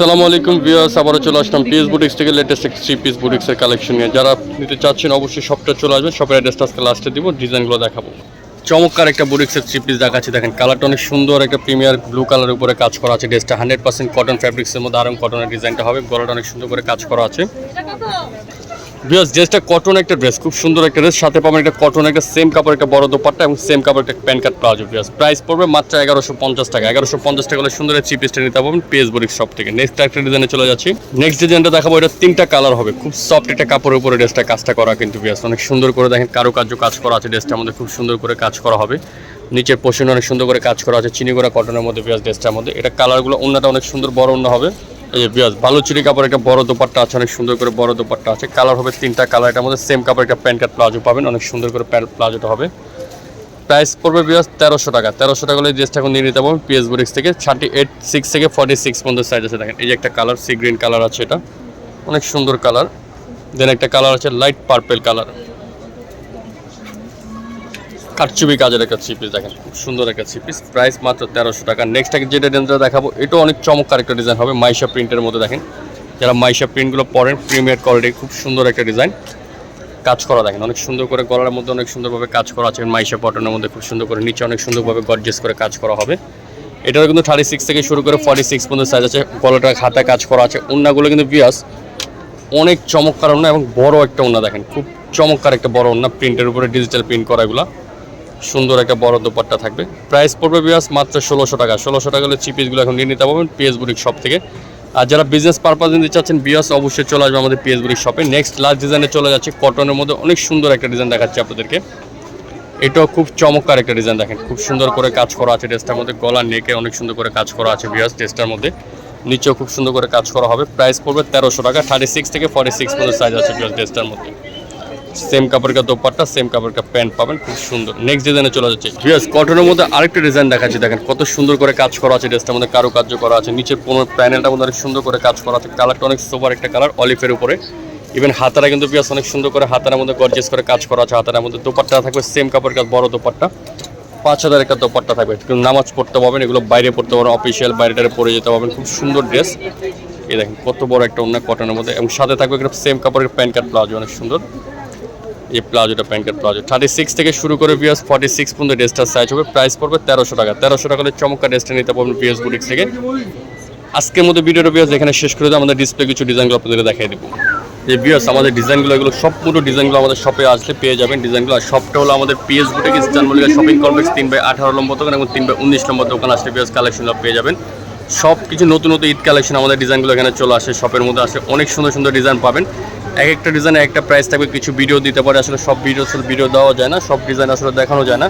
আসসালামু আলাইকুম ভিউয়ার্স, আবারও চলে আসলাম পিএস বুটিক্স থেকে লেটেস্ট থ্রি পিস বুটিক্সের কালেকশন নিয়ে। যারা নিতে চাচ্ছেন অবশ্যই সবটা চলে আসবেন সবের অ্যাড্রেসটা আজকে লাস্টে দিব ডিজাইনগুলো দেখাবো। চমৎকার একটা বুটিক্সের থ্রি পিস দেখাচ্ছি, দেখেন কালারটা অনেক সুন্দর, একটা প্রিমিয়ার ব্লু কালারের উপরে কাজ করা আছে ড্রেসটা হান্ড্রেড পার্সেন্ট কটন ফ্যাব্রিক্সের মধ্যে আরাম কটনের ডিজাইনটা হবে, গলাটা অনেক সুন্দর করে কাজ করা আছে। ভিউয়ার্স ড্রেসটা কটন একটা ড্রেস খুব সুন্দর একটা ড্রেস সাথে পাবেন একটা কটন একটা সেম কাপড়, একটা বড় দোপাট্টা এবং সেম কাপড় একটা pant cut palazzo viewers price পড়বে মাত্র এগারোশো পঞ্চাশ টাকা। এগারোশো পঞ্চাশ টাকা হলে সুন্দর পিসটা নিতে পারবেন পিএস বুটিক্স শপ থেকে। নেক্সট একটা ডিজাইনে চলে যাচ্ছি। নেক্সট ডিজাইনটা দেখাবো, এটা তিনটা কালার হবে। খুব সফট একটা কাপড়ের উপরে ড্রেসটা কাজটা করা কিন্তু ভিউয়ার্স অনেক সুন্দর করে দেখেন, কারুকার্য কাজ করা আছে ড্রেসটার মধ্যে, খুব সুন্দর করে কাজ করা হবে। নিচের পোর্শন অনেক সুন্দর করে কাজ করা আছে, চিনি করা কটনের মধ্যে ভিউয়ার্স ড্রেসটার মধ্যে। এটা কালারগুলো অন্যটা অনেক সুন্দর বড় অন্য হবে। এই যে বিয়াস ভালো চুরি কাপড় একটা বড় দোপাট্টা আছে, অনেক সুন্দর করে বড় দোপাট্টা আছে। কালার হবে তিনটা কালার এটার মধ্যে সেম কাপড় একটা প্যান্ট কাট প্লাজো পাবেন, অনেক সুন্দর করে প্যান্ট প্লাজোটা হবে। প্রাইস পড়বে বিয়াস তেরোশো টাকা তেরোশো টাকা হলে ড্রেসটা এখন নিয়ে নিতে পারবেন পিএস বুরিক্স থেকে থার্টি এইট সিক্স থেকে ফর্টি সিক্স পর্যন্ত সাইজ আছে দেখেন। এই যে একটা কালার সি গ্রিন কালার আছে এটা। অনেক সুন্দর কালার দেন একটা কালার আছে লাইট পার্পেল কালার কারচুবি কাজের একটা থ্রি পিস দেখেন, খুব সুন্দর একটা থ্রি পিস প্রাইস মাত্র তেরোশো টাকা। নেক্সট যেটা ডিজাইনটা দেখাবো, এটাও অনেক চমৎকার একটা ডিজাইন হবে, মাইশা প্রিন্টের মধ্যে দেখেন। যারা মাইশা প্রিন্টগুলো পরেন প্রিমিয়ার কোয়ালিটি খুব সুন্দর একটা ডিজাইন কাজ করা দেখেন, অনেক সুন্দর করে গলার মধ্যে অনেক সুন্দরভাবে কাজ করা আছে, মাইশা পটনের মধ্যে খুব সুন্দর করে, নিচে অনেক সুন্দরভাবে গর্জেস করে কাজ করা হবে। এটারও কিন্তু থার্টি সিক্স থেকে শুরু করে ফর্টি সিক্স পর্যন্ত সাইজ আছে, গলাটা হাতে কাজ করা আছে অন্যগুলো কিন্তু বিয়াস অনেক চমৎকার ওন্না এবং বড় একটা ওন্না দেখেন, খুব চমৎকার একটা বড় ওন্না প্রিন্টের উপরে ডিজিটাল প্রিন্ট করা এগুলা। সুন্দর একটা বড় দোপাট্টা থাকবে। প্রাইস পড়বে বিয়াস মাত্র ষোলোশো টাকা। ষোলোশো টাকা হলে চিপিসগুলো এখন নিয়ে নিতে পারবেন পিএস শপ থেকে। আর যারা বিজনেস পারপাস নিতে চাচ্ছেন বিয়াস অবশ্যই চলে আসবে আমাদের পিএস শপে নেক্সট লাস্ট ডিজাইনে চলে যাচ্ছে কটনের মধ্যে অনেক সুন্দর একটা ডিজাইন দেখাচ্ছে আপনাদেরকে। এটাও খুব চমৎকার একটা ডিজাইন দেখেন। খুব সুন্দর করে কাজ করা আছে ড্রেসটার মধ্যে। গলা নেকে অনেক সুন্দর করে কাজ করা আছে বিয়াস ড্রেসটার মধ্যে। নিচেও খুব সুন্দর করে কাজ করা হবে। প্রাইস পড়বে তেরোশো টাকা। থার্টি সিক্স থেকে ফর্টি সিক্স পর্যন্ত সাইজ আছে বিয়াস ড্রেসটার মধ্যে। সেম কাপড় কা দোপাট্টা সেম কাপড় কা প্যান্ট পাবেন, খুব সুন্দর। নেক্সট ডিজাইনে চলে যাচ্ছে। ভিউয়ার্স কটনের মধ্যে আরেকটা ডিজাইন দেখাচ্ছি, দেখেন কত সুন্দর করে কাজ করা আছে ড্রেসটার মধ্যে কারুকার্য করা আছে, নিচের পুরো প্যানেলটার মধ্যে অনেক সুন্দর করে কাজ করা আছে কালারটা অনেক সোবার একটা কালার অলিফের উপরে। ইভেন হাতারা কিন্তু পিয়াস অনেক সুন্দর করে হাতার মধ্যে গর্জেস করে কাজ করা আছে হাতার মধ্যে দোপাট্টা থাকবে সেম কাপড় কাজ বড় দোপাট্টা। পাঁচ হাজার একটা দোপাট্টা থাকবে কিন্তু নামাজ পড়তে পারবেন এগুলো বাইরে পড়তে পারবেন অফিসিয়াল বাইরেটারে পরে যেতে পারবেন, খুব সুন্দর ড্রেস এই দেখেন কত বড় একটা অন্য কটনের মধ্যে, এবং সাথে থাকবে একটা সেম কাপড়ের প্যান্ট কাট প্লাজো, অনেক সুন্দর। এই প্লাজোটা প্যান্টের প্লাজো থার্টি সিক্স থেকে শুরু করে বিয়াস ফর্টি সিক্স পর্যন্ত ড্রেসটার সাইজ হবে। প্রাইস পড়বে তেরোশো টাকা। তেরোশো টাকা হলে চমৎকার ড্রেসটা নিতে পারবেন বিএস বুটিক্স থেকে। আজকের মধ্যে ভিডিওটা বিয়াস এখানে শেষ করে দেবো। আমাদের ডিসপ্লে কিছু ডিজাইনগুলো আপনাদের দেখাই দেবো। যে বিয়াস আমাদের ডিজাইনগুলো এগুলো সম্পূর্ণ ডিজাইনগুলো আমাদের শপে আসলে পেয়ে যাবেন। ডিজাইনগুলো আর শপটা হলো আমাদের PS boutique Eastern Mallika shopping complex তিন বাই আঠারো নম্বর দোকান এবং তিন বাই উনিশ নম্বর দোকান আসলে বিয়াস কালেকশনগুলো পেয়ে যাবেন। সব কিছু নতুন নতুন ঈদ কালেকশন আমাদের ডিজাইনগুলো এখানে চলে আসে। শপের মধ্যে আসে অনেক সুন্দর সুন্দর ডিজাইন পাবেন। এক একটা ডিজাইনে একটা প্রাইস থাকবে, কিছু ভিডিও দিতে পারে, আসলে সব ভিডিও আসলে ভিডিও দেওয়া যায় না, সব ডিজাইন আসলে দেখানো যায় না।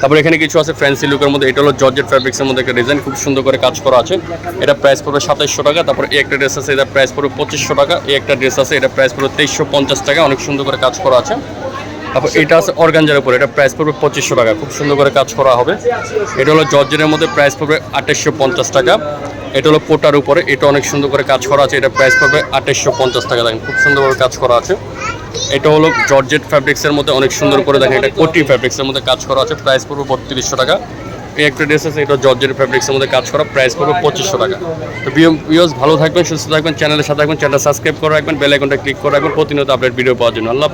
তারপর এখানে কিছু আছে ফ্যান্সি লুকের মধ্যে, এটা হলো জর্জেট ফ্যাব্রিক্সের মধ্যে একটা ডিজাইন খুব সুন্দর করে কাজ করা আছে। এটা প্রাইস পড়বে সাতাইশশো টাকা, তারপর এই একটা ড্রেস আছে, এটা প্রাইস পড়বে পঁচিশশো টাকা, এই একটা ড্রেস আছে, এটা প্রাইস পড়বে তেইশশো পঞ্চাশ টাকা, অনেক সুন্দর করে কাজ করা আছে। তারপর এটা আছে অর্গানজার উপরে, এটা প্রাইস পড়বে পঁচিশশো টাকা, খুব সুন্দর করে কাজ করা হবে। এটা হলো জর্জেটের মধ্যে প্রাইস পড়বে আঠাশশো পঞ্চাশ টাকা। এটা হলো কোটার উপরে, এটা অনেক সুন্দর করে কাজ করা আছে, এটা প্রাইস পড়বে আঠাশশো পঞ্চাশ টাকা, দেখেন খুব সুন্দরভাবে কাজ করা আছে। এটা হলো জর্জেট ফ্যাব্রিক্সের মধ্যে অনেক সুন্দর করে দেখেন, এটা কোটি ফ্যাব্রিক্সের মধ্যে কাজ করা আছে প্রাইস পড়বে বত্রিশশো টাকা। এই একটা ড্রেস আছে, এটা জর্জেট ফ্যাব্রিক্সের মধ্যে কাজ করা প্রাইস পড়বে পঁচিশশো টাকা। তো ভিউজ ভালো থাকবেন, সুস্থ থাকবেন চ্যানেলের সাথে থাকবেন চ্যানেল সাবস্ক্রাইব করে রাখবেন বেল আইকনটা ক্লিক করে রাখবেন, প্রতিনিয়ত আপডেট ভিডিও পাওয়ার জন্য। আল্লাহ।